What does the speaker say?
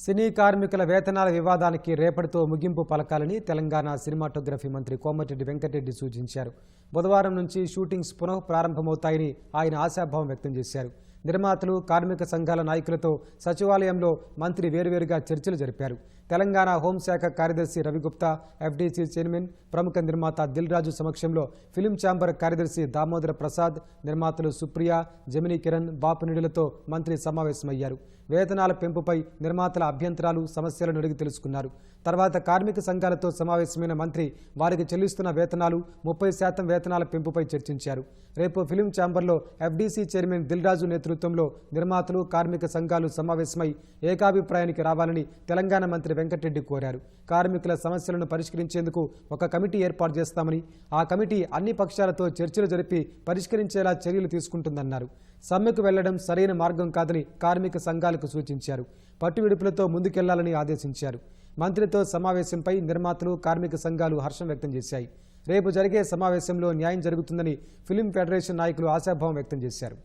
సినీ కార్మికుల వేతనాల వివాదానికి రేపటితో ముగింపు పలకాలని తెలంగాణ సినిమాటోగ్రఫీ మంత్రి కోమటిరెడ్డి వెంకటరెడ్డి సూచించారు. బుధవారం నుంచి షూటింగ్స్ పునః ప్రారంభమవుతాయని ఆయన ఆశాభావం వ్యక్తం చేశారు. నిర్మాతలు కార్మిక సంఘాల నాయకులతో సచివాలయంలో మంత్రి వేరువేరుగా చర్చలు జరిపారు. తెలంగాణ హోంశాఖ కార్యదర్శి రవిగుప్తా ఎఫ్డీసీ చైర్మన్ ప్రముఖ నిర్మాత దిల్ రాజు సమక్షంలో ఫిలిం ఛాంబర్ కార్యదర్శి దామోదర ప్రసాద్ నిర్మాతలు సుప్రియ జమినీ కిరణ్ బాపునిడులతో మంత్రి సమావేశమయ్యారు. వేతనాల పెంపుపై నిర్మాతల అభ్యంతరాలు సమస్యలను అడిగి తెలుసుకున్నారు. తర్వాత కార్మిక సంఘాలతో సమావేశమైన మంత్రి వారికి చెల్లిస్తున్న వేతనాలు ముప్పై శాతం వేతనాల పెంపుపై చర్చించారు. రేపు ఫిలిం ఛాంబర్లో ఎఫ్డీసీ చైర్మన్ దిల్రాజు నేతృత్వంలో నిర్మాతలు కార్మిక సంఘాలు సమావేశమై ఏకాభిప్రాయానికి రావాలని తెలంగాణ మంత్రి వెంకటరెడ్డి కోరారు. కార్మికుల సమస్యలను పరిష్కరించేందుకు ఒక కమిటీ ఏర్పాటు చేస్తామని ఆ కమిటీ అన్ని పక్షాలతో చర్చలు జరిపి పరిష్కరించేలా చర్యలు తీసుకుంటుందన్నారు. సమ్మెకు వెళ్ళడం సరైన మార్గం కాదని కార్మిక సంఘాలకు సూచించారు. పట్టు విడుపులతో ముందుకెళ్ళాలని ఆదేశించారు. మంత్రితో సమావేశంపై నిర్మాతలు కార్మిక సంఘాలు హర్షం వ్యక్తం చేశాయి. రేపు జరిగే సమావేశంలో న్యాయం జరుగుతుందని ఫిలిం ఫెడరేషన్ నాయకులు ఆశాభావం వ్యక్తం చేశారు.